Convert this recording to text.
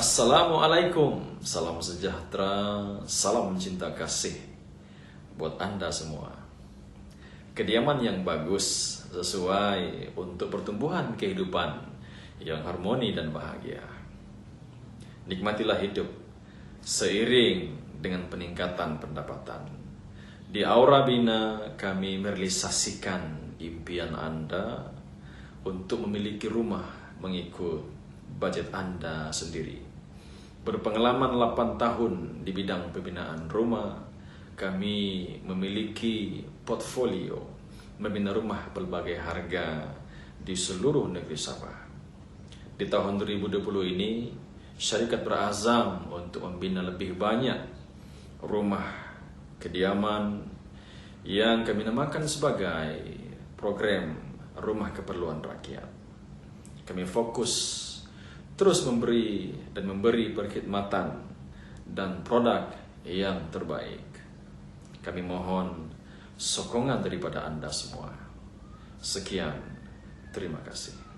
Assalamualaikum, salam sejahtera, salam cinta kasih buat Anda semua. Kediaman yang bagus sesuai untuk pertumbuhan kehidupan yang harmoni dan bahagia. Nikmatilah hidup seiring dengan peningkatan pendapatan. Di Aura Bina kami merealisasikan impian Anda untuk memiliki rumah mengikut budget Anda sendiri. Berpengalaman 8 tahun di bidang pembinaan rumah, kami memiliki portfolio membina rumah berbagai harga di seluruh negeri Sabah. Di tahun 2020 ini, syarikat berazam untuk membina lebih banyak rumah kediaman yang kami namakan sebagai program rumah keperluan rakyat. Kami fokus terus memberi dan memberi perkhidmatan dan produk yang terbaik. Kami mohon sokongan daripada Anda semua. Sekian, terima kasih.